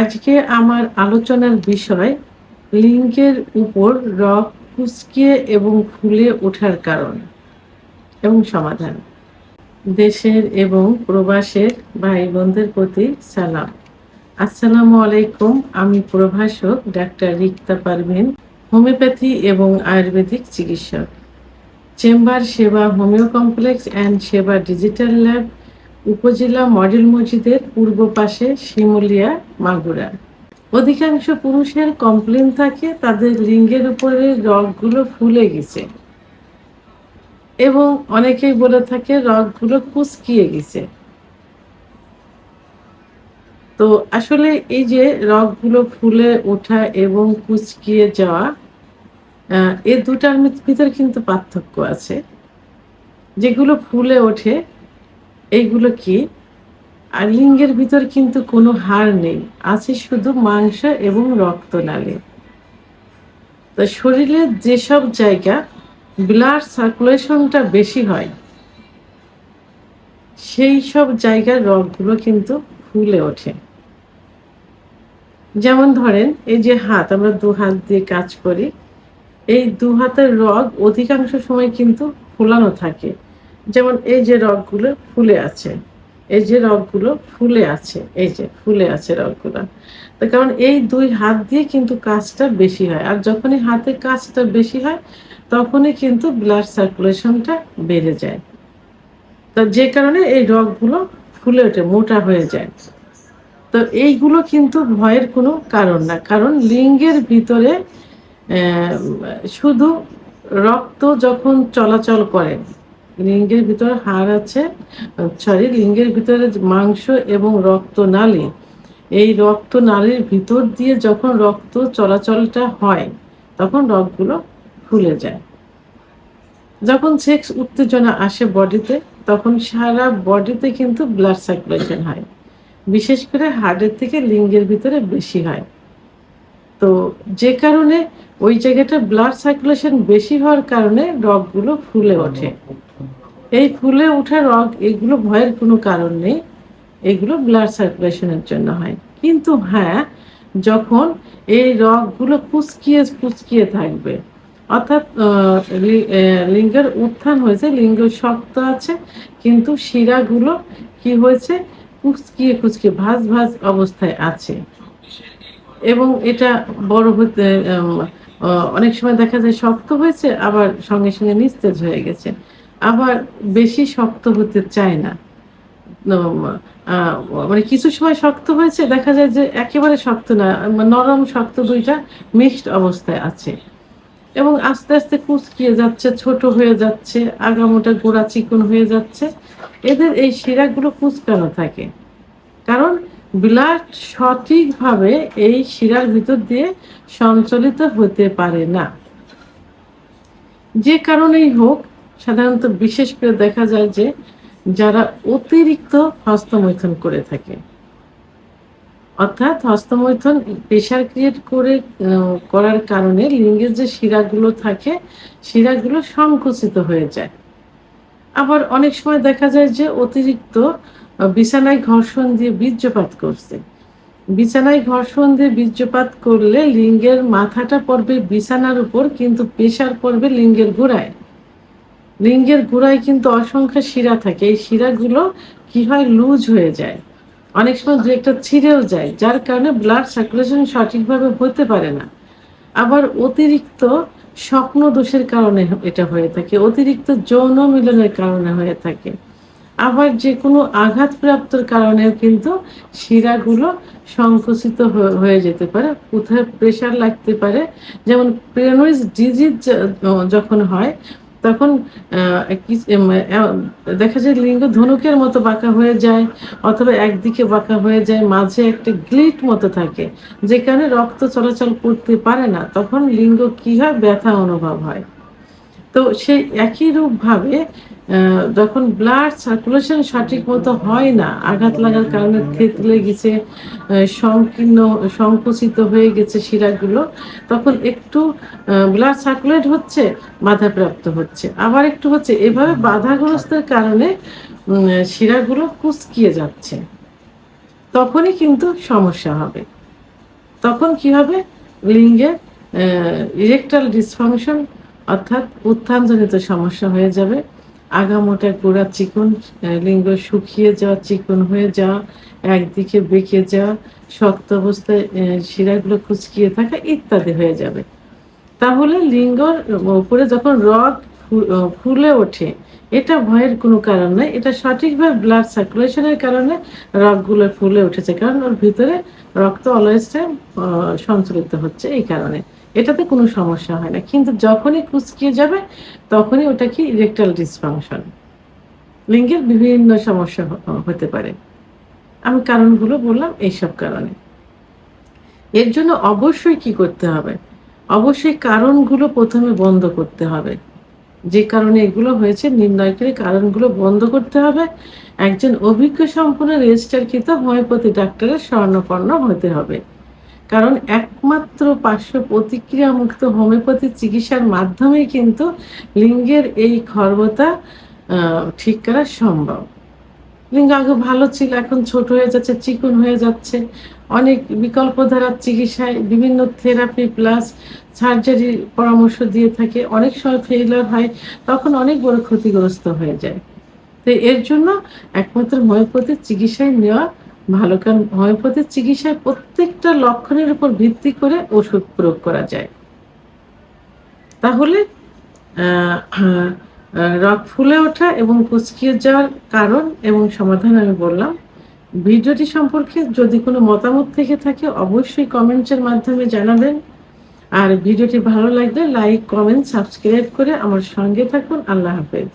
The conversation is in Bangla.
আজকে আমার আলোচনার বিষয় লিঙ্গের উপর রক কুচকিয়ে এবং ফুলে ওঠার কারণ এবং সমাধান। দেশের এবং প্রবাসের ভাই বোনদের প্রতি সালাম। আসসালামু আলাইকুম, আমি প্রভাষক ডাক্তার রিক্তা পারভিন, হোমিওপ্যাথি এবং আয়ুর্বেদিক চিকিৎসক। চেম্বার সেবা হোমিও কমপ্লেক্স অ্যান্ড সেবা ডিজিটাল ল্যাব উপজেলা মডেল মসজিদের পূর্ব পাশে শিমুলিয়া মাগুরা। অধিকাংশ পুরুষের কমপ্লেন থাকে, তাদের লিঙ্গের উপরে রগগুলো ফুলে গেছে। এবং অনেকেই বলে থাকে রগগুলো কুচকিয়ে গেছে। তো আসলে এই যে রগগুলো ফুলে ওঠা এবং কুচকিয়ে যাওয়া এ দুটার ভিতরে কিন্তু পার্থক্য আছে। যেগুলো ফুলে ওঠে এইগুলো কি? আর লিঙ্গের ভিতর কিন্তু কোনো হাড় নেই, আছে শুধু মাংস এবং রক্ত রক্তনালী। তো শরীরের যেসব জায়গা ব্লাড সার্কুলেশনটা বেশি হয়, সেই সব জায়গার রগগুলো কিন্তু ফুলে ওঠে। যেমন ধরেন, এই যে হাত, আমরা দু হাত দিয়ে কাজ করি, এই দু হাতের রগ অধিকাংশ সময় কিন্তু ফুলানো থাকে। যেমন এই যে রগগুলো ফুলে আছে, এই যে রগগুলো ফুলে আছে, এই যে ফুলে আছে রগগুলো। তো কারণ এই দুই হাত দিয়ে কিন্তু কাজটা বেশি হয়। আর যখনই হাতে কাজটা বেশি হয়, তখনই কিন্তু ব্লাড সার্কুলেশনটা বেড়ে যায়। তো যে কারণে এই রগগুলো ফুলে ওঠে, মোটা হয়ে যায়। তো এইগুলো কিন্তু ভয়ের কোনো কারণ না। কারণ লিঙ্গের ভিতরে শুধু রক্ত যখন চলাচল করে লিঙ্গের ভিতরে হাড় আছে সরি লিঙ্গের ভিতরে মাংস এবং রক্ত নালী। এই রক্ত নালীর ভিতর দিয়ে যখন রক্ত চলাচলটা হয়, তখন রগগুলো ফুলে যায়। যখন সেক্স উত্তেজনা আসে বডিতে, তখন সারা বডিতে কিন্তু ব্লাড সার্কুলেশন হয়। বিশেষ করে হার্টের থেকে লিঙ্গের ভিতরে বেশি হয়। তো যে কারণে ওই জায়গাটা ব্লাড সার্কুলেশন বেশি হওয়ার কারণে রগগুলো ফুলে ওঠে। এই ফুলে ওঠা রগ, এগুলো ভয়ের কোনো কারণ নেই, এগুলো ব্লাড সার্কুলেশনের জন্য হয়। কিন্তু হ্যাঁ যখন এই রগগুলো কুচকিয়ে কুচকিয়ে থাকবে, অর্থাৎ লিঙ্গের উত্থান হয়েছে, লিঙ্গ শক্ত আছে, কিন্তু শিরাগুলো কি হয়েছে? কুচকিয়ে কুচকিয়ে, ভাঁজ ভাঁজ অবস্থায় আছে। এবং এটা বড় হতে অনেক সময় দেখা যায় শক্ত হয়েছে, আবার সঙ্গে সঙ্গে নিস্তেজ হয়ে গেছে। আবার বেশি শক্ত হতে চায় না। মানে কিছু সময় শক্ত হয়েছে, দেখা যায় যে একেবারে শক্ত না, নরম শক্ত দুইটা মিক্সড অবস্থায় আছে। এবং আস্তে আস্তে কুচকিয়ে যাচ্ছে, ছোট হয়ে যাচ্ছে, আগামোটা গোড়া চিকন হয়ে যাচ্ছে। এদের এই শিরাগুলো কুচকানো থাকে। কারণ ব্লাড সঠিকভাবে এই শিরার ভিতর দিয়ে সঞ্চালিত হতে পারে না। যে কারণেই হোক, সাধারণত বিশেষ করে দেখা যায় যে যারা অতিরিক্ত হস্তমৈথুন করে থাকে। অর্থাৎ হস্তমৈথন প্রেশার ক্রিয়েট করে করার কারণে লিঙ্গের যে শিরাগুলো থাকে, শিরাগুলো সংকুচিত হয়ে যায়। আবার অনেক সময় দেখা যায় যে অতিরিক্ত বিছানায় ঘর্ষণ দিয়ে বীর্যপাত করছে। বিছানায় ঘর্ষণ দিয়ে বীর্যপাত করলে লিঙ্গের মাথাটা পড়বে বিছানার উপর, কিন্তু প্রেশার পড়বে লিঙ্গের গোড়ায়। লিঙ্গের গোড়ায় কিন্তু অসংখ্য শিরা থাকে। এই শিরাগুলো কি হয়? লুজ হয়ে যায়। অনেক সময় দু একটা ছিঁড়েও যায়, যার কারণে ব্লাড সার্কুলেশন সঠিকভাবে হতে পারে না। আবার অতিরিক্ত স্বপ্ন দোষের কারণে এটা হয়ে থাকে। অতিরিক্ত যৌন মিলনের কারণে হয়ে থাকে। আবার যে কোনো আঘাতপ্রাপ্তর কারণেও কিন্তু শিরাগুলো সংকুচিত হয়ে যেতে পারে, কোথায় প্রেশার লাগতে পারে। যেমন প্রেনোইজ ডিজিজ যখন হয়, তখন দেখা যায় লিঙ্গ ধনুকের মতো বাঁকা হয়ে যায়, অথবা একদিকে বাঁকা হয়ে যায়, মাঝে একটা গ্লিট মতো থাকে যেখানে রক্ত চলাচল করতে পারে না। তখন লিঙ্গ কি হয়? ব্যথা অনুভব হয়। তো সেই একই রূপভাবে যখন ব্লাড সার্কুলেশন সঠিক মতো হয় না, আঘাত লাগার কারণে থেতলে গেছে সংকীর্ণ, সংকুচিত হয়ে গেছে শিরাগুলো, তখন একটু ব্লাড সার্কুলেট হচ্ছে, বাধাপ্রাপ্ত হচ্ছে। আবার একটু হচ্ছে, এভাবে বাধাগ্রস্তের কারণে শিরাগুলো কুচকিয়ে যাচ্ছে। তখনই কিন্তু সমস্যা হবে। তখন কি হবে? লিঙ্গে ইরেকটাল ডিসফাংশন অর্থাৎ উত্থানজনিত সমস্যা হয়ে যাবে। আগামোটা গোড়া চিকন লিঙ্গ শুকিয়ে যাওয়া, চিকন হয়ে যাওয়া, একদিকে বেঁকে যাওয়া, শক্ত অবস্থায় শিরাগুলো কুচকিয়ে থাকা ইত্যাদি হয়ে যাবে। তাহলে লিঙ্গর উপরে যখন ফু- ফুলে ওঠে, এটা ভয়ের কোনো কারণ নেই। এটা সঠিকভাবে ব্লাড সার্কুলেশনের কারণে রগগুলো ফুলে উঠেছে, কারণ ওর ভিতরে রক্ত অলওয়েজ টাইম সঞ্চালিত হচ্ছে এই কারণে। এটাতে কোনো সমস্যা হয় না। কিন্তু যখনই কুচকিয়ে যাবে, তখনই ওটা কি ইরেকটাল ডিসফাংশন লিঙ্গের বিভিন্ন সমস্যা হতে পারে। আমি কারণগুলো বললাম এইসব কারণে। এর জন্য অবশ্যই কি করতে হবে? অবশ্যই কারণগুলো প্রথমে বন্ধ করতে হবে। যে কারণে এগুলো হয়েছে, নির্ণয় করে কারণগুলো বন্ধ করতে হবে। একজন অভিজ্ঞ সম্পন্ন রেজিস্টারকৃত হোমিওপ্যাথি ডাক্তারের স্বর্ণপন্ন হতে হবে। কারণ একমাত্র পার্শ্ব প্রতিক্রিয়া মুক্ত হোমিওপ্যাথি চিকিৎসার মাধ্যমেই কিন্তু লিঙ্গের এই খর্বতা ঠিক করা সম্ভব। লিঙ্গ আগে ভালো ছিল, এখন ছোট হয়ে যাচ্ছে, চিকন হয়ে যাচ্ছে। অনেক বিকল্প ধারার চিকিৎসায় বিভিন্ন থেরাপি প্লাস সার্জারির পরামর্শ দিয়ে থাকে। অনেক সময় ফেইলার হয়, তখন অনেক বড় ক্ষতিগ্রস্ত হয়ে যায়। তো এর জন্য একমাত্র হোমিওপ্যাথির চিকিৎসায় নেওয়া ভালো কারণ হোমিওপ্যাথির চিকিৎসায় প্রত্যেকটা লক্ষণের উপর ভিত্তি করে ওষুধ প্রয়োগ করা যায়। তাহলে আহ, ফুলে ওঠা এবং কুচকিয়ে যাওয়ার কারণ এবং সমাধান আমি বললাম। ভিডিওটি সম্পর্কে যদি কোনো মতামত থেকে থাকে অবশ্যই কমেন্টসের মাধ্যমে জানাবেন। আর ভিডিওটি ভালো লাগলে লাইক কমেন্ট সাবস্ক্রাইব করে আমার সঙ্গে থাকুন। আল্লাহ হাফেজ।